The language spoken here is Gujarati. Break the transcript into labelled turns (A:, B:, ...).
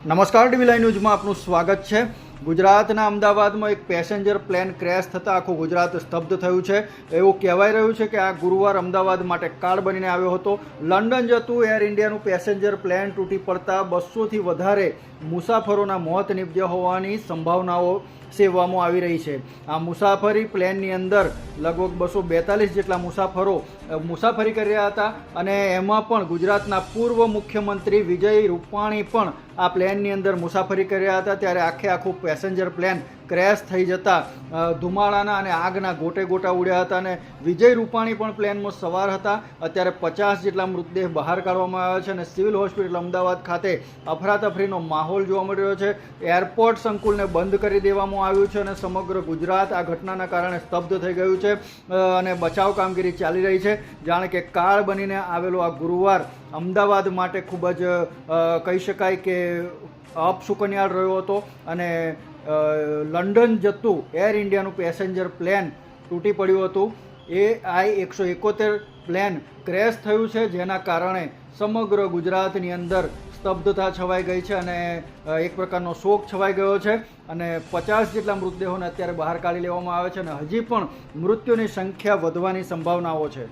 A: નમસ્કાર ટીવી ન્યૂઝમાં આપનું સ્વાગત છે. ગુજરાતના અમદાવાદમાં એક પેસેન્જર પ્લેન ક્રેશ થતાં આખું ગુજરાત સ્તબ્ધ થયું છે. એવું કહેવાઈ રહ્યું છે કે આ ગુરુવાર અમદાવાદ માટે કાળ બનીને આવ્યો હતો. લંડન જતું એર ઇન્ડિયાનું પેસેન્જર પ્લેન તૂટી પડતા બસોથી વધારે મુસાફરોના મોત નીપજ્યા હોવાની સંભાવનાઓ સેવવામાં આવી રહી છે. આ મુસાફરી પ્લેનની અંદર લગભગ બસો બેતાલીસ જેટલા મુસાફરો મુસાફરી કરી રહ્યા હતા અને એમાં પણ ગુજરાતના પૂર્વ મુખ્યમંત્રી વિજય રૂપાણી પણ આ પ્લેનની અંદર મુસાફરી કરી રહ્યા હતા. ત્યારે આખે આખું પેસેન્જર પ્લેન ક્રેશ થઈ જતા ધુમાડાના અને આગના ગોટે ગોટા ઉડ્યા હતા અને વિજય રૂપાણી પણ પ્લેનમાં સવાર હતા. અત્યારે પચાસ જેટલા મૃતદેહ બહાર કાઢવામાં આવ્યા છે અને સિવિલ હોસ્પિટલ અમદાવાદ ખાતે અફરાતફરીનો માહોલ જોવા મળી રહ્યો છે. એરપોર્ટ સંકુલને બંધ કરી દેવામાં આવ્યું છે અને સમગ્ર ગુજરાત આ ઘટનાના કારણે સ્તબ્ધ થઈ ગયું છે અને બચાવ કામગીરી ચાલી રહી છે. જાણે કે કાળ બનીને આવેલો આ ગુરુવાર અમદાવાદ માટે ખૂબ જ કહી શકાય કે અપસુકન્યાળ રહ્યો હતો અને લંડન જતું એર ઇન્ડિયાનું પેસેન્જર પ્લેન તૂટી પડ્યું હતું. એ આઈ એકસો એકોતેર પ્લેન ક્રેશ થયું છે, જેના કારણે સમગ્ર ગુજરાતની અંદર સ્તબ્ધતા છવાઈ ગઈ છે અને એક પ્રકારનો શોક છવાઈ ગયો છે. અને પચાસ જેટલા મૃતદેહોને અત્યારે બહાર કાઢી લેવામાં આવે છે અને હજી પણ મૃત્યુની સંખ્યા વધવાની સંભાવનાઓ છે.